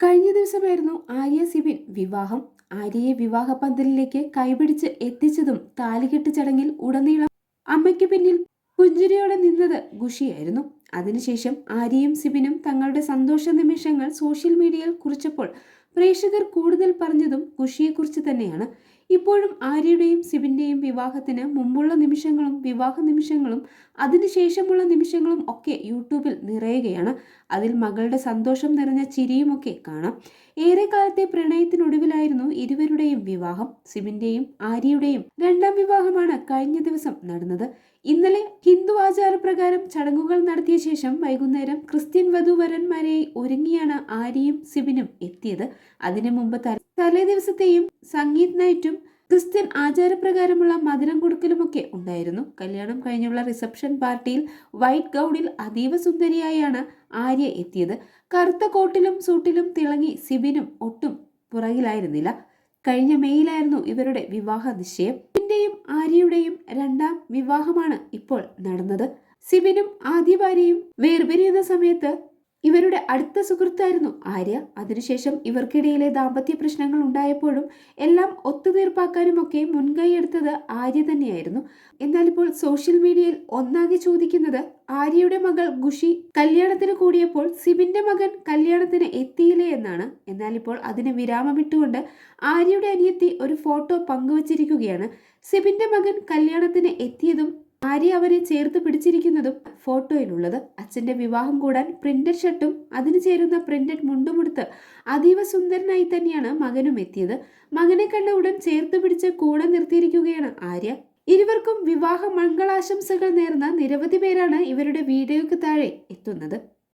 കഴിഞ്ഞ ദിവസമായിരുന്നു ആര്യ സിബിൻ വിവാഹം. ആര്യയെ വിവാഹ പന്തലിലേക്ക് കൈപിടിച്ച് എത്തിച്ചതും താലികെട്ട് ചടങ്ങിൽ ഉടനീളം അമ്മയ്ക്ക് പിന്നിൽ പുഞ്ചിരിയോടെ നിന്നത് ഖുഷിയായിരുന്നു. അതിനുശേഷം ആര്യയും സിബിനും തങ്ങളുടെ സന്തോഷ നിമിഷങ്ങൾ സോഷ്യൽ മീഡിയയിൽ കുറിച്ചപ്പോൾ പ്രേക്ഷകർ കൂടുതൽ പറഞ്ഞതും ഖുഷിയെക്കുറിച്ച് തന്നെയാണ്. ഇപ്പോഴും ആര്യയുടെയും സിബിന്റെയും വിവാഹത്തിന് മുമ്പുള്ള നിമിഷങ്ങളും വിവാഹ നിമിഷങ്ങളും അതിനുശേഷമുള്ള നിമിഷങ്ങളും ഒക്കെ യൂട്യൂബിൽ നിറയുകയാണ്. അതിൽ മകളുടെ സന്തോഷം നിറഞ്ഞ ചിരിയുമൊക്കെ കാണാം. ഏറെക്കാലത്തെ പ്രണയത്തിനൊടുവിലായിരുന്നു ഇരുവരുടെയും വിവാഹം. സിബിന്റെയും ആര്യയുടെയും രണ്ടാം വിവാഹമാണ് കഴിഞ്ഞ ദിവസം നടന്നത്. ഇന്നലെ ഹിന്ദു ആചാരപ്രകാരം ചടങ്ങുകൾ നടത്തിയ ശേഷം വൈകുന്നേരം ക്രിസ്ത്യൻ വധുവരന്മാരെ ഒരുങ്ങിയാണ് ആര്യയും സിബിനും എത്തിയത്. അതിനു മുമ്പ് തലേ ദിവസത്തെയും സംഗീത് നൈറ്റും ക്രിസ്ത്യൻ ആചാരപ്രകാരമുള്ള മധുരം കൊടുക്കലുമൊക്കെ ഉണ്ടായിരുന്നു. കല്യാണം കഴിഞ്ഞുള്ള റിസപ്ഷൻ പാർട്ടിയിൽ വൈറ്റ് ഗൗണിൽ അതീവ സുന്ദരിയായാണ് ആര്യ എത്തിയത്. കറുത്ത കോട്ടിലും സൂട്ടിലും തിളങ്ങി സിബിനും ഒട്ടും പുറകിലായിരുന്നില്ല. കഴിഞ്ഞ മെയ്യിലായിരുന്നു ഇവരുടെ വിവാഹ നിശ്ചയം. സിബിന്റെയും ആര്യയുടെയും രണ്ടാം വിവാഹമാണ് ഇപ്പോൾ നടന്നത്. സിബിനും ആദ്യ ഭാര്യയും വേർപിരിയുന്ന സമയത്ത് ഇവരുടെ അടുത്ത സുഹൃത്തായിരുന്നു ആര്യ. അതിനുശേഷം ഇവർക്കിടയിലെ ദാമ്പത്യ പ്രശ്നങ്ങൾ ഉണ്ടായപ്പോഴും എല്ലാം ഒത്തുതീർപ്പാക്കാനുമൊക്കെ മുൻകൈയെടുത്തത് ആര്യ തന്നെയായിരുന്നു. എന്നാൽ ഇപ്പോൾ സോഷ്യൽ മീഡിയയിൽ ഒന്നാകെ ചോദിക്കുന്നത് ആര്യയുടെ മകൾ ഗുഷി കല്യാണത്തിന് കൂടിയപ്പോൾ സിബിന്റെ മകൻ കല്യാണത്തിന് എത്തിയില്ലേ എന്നാണ്. എന്നാൽ ഇപ്പോൾ അതിന് വിരാമമിട്ടുകൊണ്ട് ആര്യയുടെ അനിയത്തി ഒരു ഫോട്ടോ പങ്കുവച്ചിരിക്കുകയാണ്. സിബിന്റെ മകൻ കല്യാണത്തിന് എത്തിയതും ആര്യ അവരെ ചേർത്ത് പിടിച്ചിരിക്കുന്നതും ഫോട്ടോയിലുള്ളത്. അച്ഛന്റെ വിവാഹം കൂടാൻ പ്രിന്റഡ് ഷർട്ടും അതിന് ചേരുന്ന പ്രിന്റഡ് മുണ്ടുമുടുത്ത് അതീവ സുന്ദരനായി തന്നെയാണ് മകനും എത്തിയത്. മകനെ കണ്ട ഉടൻ ചേർത്ത് പിടിച്ച് കൂടെ നിർത്തിയിരിക്കുകയാണ് ആര്യ. ഇരുവർക്കും വിവാഹ മംഗളാശംസകൾ നേർന്ന നിരവധി പേരാണ് ഇവരുടെ വീഡിയോയ്ക്ക് താഴെ എത്തുന്നത്.